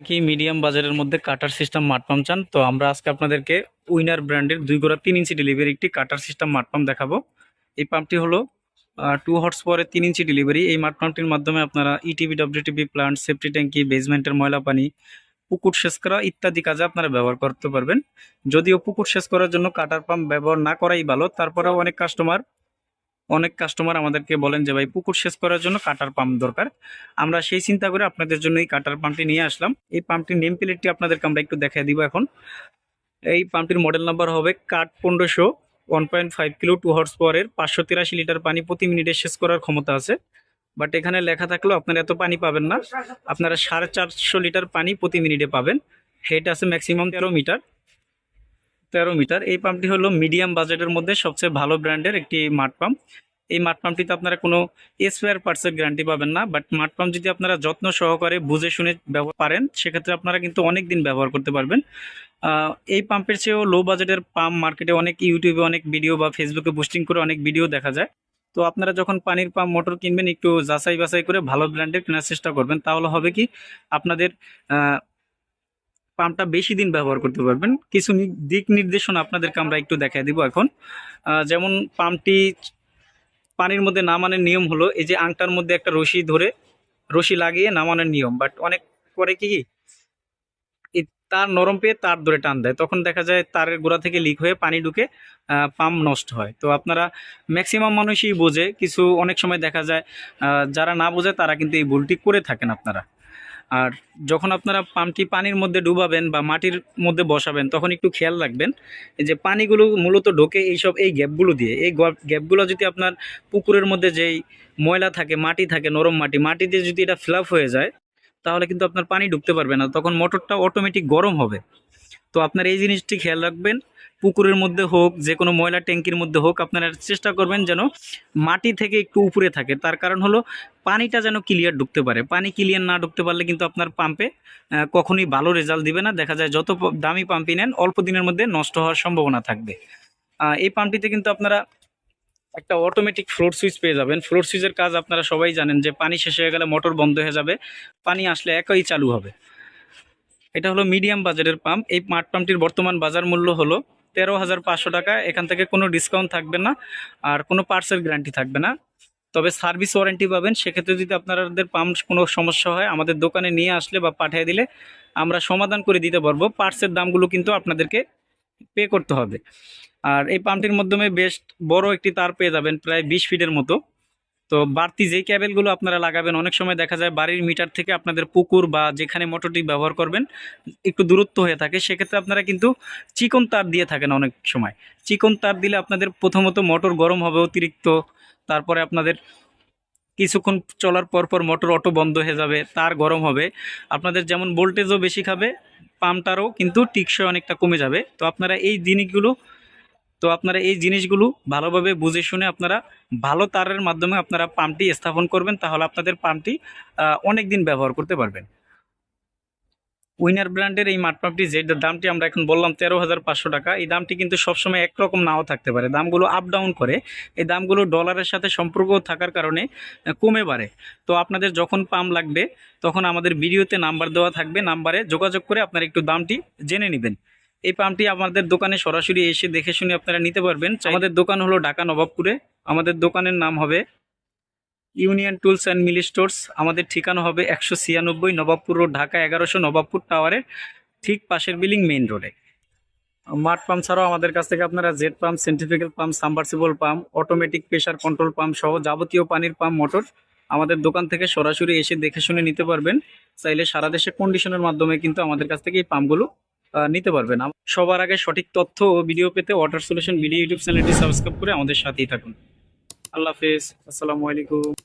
কি মিডিয়াম বাজারের মধ্যে কাটার সিস্টেম মাঠ পাম্প চান? তো আমরা আজকে আপনাদেরকে উইনার ব্র্যান্ডের দুই গোড়া তিন ইঞ্চি ডেলিভারি একটি কাটার সিস্টেম মাঠ পাম্প দেখাবো। এই পাম্পটি হলো টু হর্স পরে তিন ইঞ্চি ডেলিভারি এই মাঠ পাম্পটির মাধ্যমে আপনারা ইটিভি ডব্লিউটিভি প্লান্ট সেফটি ট্যাঙ্কি বেসমেন্টের ময়লা পানি, পুকুর শেষ করা ইত্যাদি কাজে আপনারা ব্যবহার করতে পারবেন। যদিও পুকুর শেষ করার জন্য কাটার পাম্প ব্যবহার না করাই ভালো, তারপরেও অনেক কাস্টমার অনেক কাস্টমার আমাদেরকে বলেন যে, ভাই, পুকুর সেচ করার জন্য কাটার পাম্প দরকার। আমরা সেই চিন্তা করে আপনাদের জন্য এই কাটার পাম্পটি নিয়ে আসলাম। এই পাম্পটির নেম প্লেটটি আপনাদেরকে আমরা একটু দেখাই দিব এখন। এই পাম্পটির মডেল নাম্বার হবে কাট পনেরোশো one point five kilo two horse পাওয়ারের পাঁচশো তিরাশি লিটার পানি প্রতি মিনিটে শেষ করার ক্ষমতা আছে। বাট এখানে লেখা থাকলেও আপনারা এত পানি পাবেন না। আপনারা সাড়ে চারশো লিটার পানি প্রতি মিনিটে পাবেন। হেড আছে ম্যাক্সিমাম তেরো মিটার। তেরো মিটার। এই পাম্পটি হলো মিডিয়াম বাজেটের মধ্যে সবচেয়ে ভালো ব্র্যান্ডের একটি মাঠ পাম্প। এই মাঠ পাম্পটিতে আপনারা কোনো স্পেয়ার পার্টসের গ্যারান্টি পাবেন না, বাট মাঠ পাম্প যদি আপনারা যত্ন সহকারে বুঝে শুনে ব্যবহার পারেন, সেক্ষেত্রে আপনারা কিন্তু অনেক দিন ব্যবহার করতে পারবেন। এই পাম্পের চেয়েও লো বাজেটের পাম্প মার্কেটে অনেক ইউটিউবে অনেক ভিডিও বা ফেসবুকে পোস্টিং করে অনেক ভিডিও দেখা যায়। তো আপনারা যখন পানির পাম্প মোটর কিনবেন, একটু যাচাই বাছাই করে ভালো ব্র্যান্ডের কেনার চেষ্টা করবেন। তাহলে হবে কি? আপনাদের পাম্পটা বেশি দিন ব্যবহার করতে পারবেন। কিছু দিক নির্দেশনা আপনাদেরকে আমরা একটু দেখাই দিব এখন। যেমন পাম্পটি পানির মধ্যে নামানোর নিয়ম হলো, এই যে আংটার মধ্যে একটা রশি ধরে, রশি লাগিয়ে নামানোর নিয়ম। বাট অনেক করে কি তার নরম পেয়ে তার ধরে টান দেয়। তখন দেখা যায় তারের গোড়া থেকে লিক হয়ে পানি ঢুকে পাম্প নষ্ট হয়। তো আপনারা ম্যাক্সিমাম মানুষই বোঝে। কিছু অনেক সময় দেখা যায় যারা না বোঝে তারা কিন্তু এই ভুলটি করে থাকেন আপনারা। আর যখন আপনারা পাম্পটি পানির মধ্যে ডুবাবেন বা মাটির মধ্যে বসাবেন, তখন একটু খেয়াল রাখবেন যে পানিগুলো মূলত ঢোকে এইসব এই গ্যাপগুলো দিয়ে। এই গ্যাপগুলো যদি আপনার পুকুরের মধ্যে যেই ময়লা থাকে, মাটি থাকে, নরম মাটি মাটি দিয়ে যদি এটা ফিল হয়ে যায়, তাহলে কিন্তু আপনার পানি ঢুকতে পারবে না। তখন মোটরটা অটোমেটিক গরম হবে। তো আপনার এই জিনিসটি খেয়াল রাখবেন, পুকুরের মধ্যে হোক, যে কোনো ময়লা ট্যাঙ্কির মধ্যে হোক, আপনারা চেষ্টা করবেন যেন মাটি থেকে একটু উপরে থাকে। তার কারণ হলো, পানিটা যেন ক্লিয়ার ঢুকতে পারে। পানি ক্লিয়ার না ঢুকতে পারলে কিন্তু আপনার পাম্পে কখনোই ভালো রেজাল্ট দিবে না। দেখা যায় যত দামি পাম্পই নেন, অল্প দিনের মধ্যে নষ্ট হওয়ার সম্ভাবনা থাকবে। এই পাম্পটিতে কিন্তু আপনারা একটা অটোমেটিক ফ্লোর সুইচ পেয়ে যাবেন। ফ্লোর সুইচের কাজ আপনারা সবাই জানেন যে, পানি শেষ হয়ে গেলে মোটর বন্ধ হয়ে যাবে। পানি আসলে একই চালু হবে। এটা হলো মিডিয়াম বাজারের পাম্প এই মাঠ পাম্পটির বর্তমান বাজার মূল্য হলো তেরো হাজার পাঁচশো টাকা। এখান থেকে কোনো ডিসকাউন্ট থাকবে না আর কোনো পার্টসের গ্যারান্টি থাকবে না। তবে সার্ভিস ওয়ারেন্টি পাবেন। সেক্ষেত্রে যদি আপনাদের পাম্প কোনো সমস্যা হয়, আমাদের দোকানে নিয়ে আসলে বা পাঠিয়ে দিলে আমরা সমাধান করে দিতে পারব। পার্টসের দামগুলো কিন্তু আপনাদেরকে পে করতে হবে। আর এই পাম্পটির মাধ্যমে বেশ বড় একটি তার পেয়ে যাবেন প্রায় বিশ ফিটের মতো। তো বাড়তি যেই ক্যাবেলগুলো আপনারা লাগাবেন, অনেক সময় দেখা যায় বাড়ির মিটার থেকে আপনাদের পুকুর বা যেখানে মোটরটি ব্যবহার করবেন, একটু দূরত্ব হয়ে থাকে। সেক্ষেত্রে আপনারা কিন্তু চিকন তার দিয়ে থাকেন অনেক সময়। চিকন তার দিলে আপনাদের প্রথমত মোটর গরম হবে অতিরিক্ত, তারপরে আপনাদের কিছুক্ষণ চলার পর পর মোটর অটো বন্ধ হয়ে যাবে, তার গরম হবে। আপনাদের যেমন ভোল্টেজও বেশি খাবে পাম্পটারও কিন্তু টিকসই অনেকটা কমে যাবে। তো আপনারা এই জিনিসগুলো তো আপনারা এই জিনিসগুলো ভালোভাবে বুঝে শুনে আপনারা ভালো তারের মাধ্যমে আপনারা পাম্পটি স্থাপন করবেন, তাহলে আপনাদের পাম্পটি অনেক দিন ব্যবহার করতে পারবেন। উইনার ব্র্যান্ডের এই মাঠ পাম্পটি, যে দামটি আমরা এখন বললাম তেরো হাজার পাঁচশো টাকা, এই দামটি কিন্তু সবসময় একরকম নাও থাকতে পারে। দামগুলো আপ ডাউন করে, এই দামগুলো ডলারের সাথে সম্পর্ক থাকার কারণে কমে বাড়ে। তো আপনাদের যখন পাম্প লাগবে, তখন আমাদের ভিডিওতে নাম্বার দেওয়া থাকবে, নাম্বারে যোগাযোগ করে আপনারা একটু দামটি জেনে নেবেন। এই পাম্পটি আমাদের দোকানে সরাসরি এসে দেখে শুনে আপনারা নিতে পারবেন। আমাদের দোকান হলো ঢাকা নবাবপুরে। আমাদের দোকানের নাম হবে Union Tools and Mili Stores. আমাদের ঠিকানা হবে একশো ছিয়ানব্বই নবাবপুর রোড, ঢাকা এগারোশো নবাবপুর টাওয়ারের ঠিক পাশের বিল্ডিং মেইন রোডে। মাঠ পাম্প ছাড়াও আমাদের কাছ থেকে আপনারা jet pump centrifugal pump, submersible pump, automatic pressure control pump সহ যাবতীয় পানির পাম্প, মোটর আমাদের দোকান থেকে সরাসরি এসে দেখে শুনে নিতে পারবেন। চাইলে সারা দেশে কন্ডিশনের মাধ্যমে কিন্তু আমাদের কাছ থেকে এই পাম্পগুলো নিতে পারবেন। সবার আগে সঠিক তথ্য ও ভিডিও পেতে ওয়াটার সলিউশন ভিডিও ইউটিউব চ্যানেলটি সাবস্ক্রাইব করে আমাদের সাথেই থাকুন। আল্লাহ হাফেজ। আসসালামু আলাইকুম।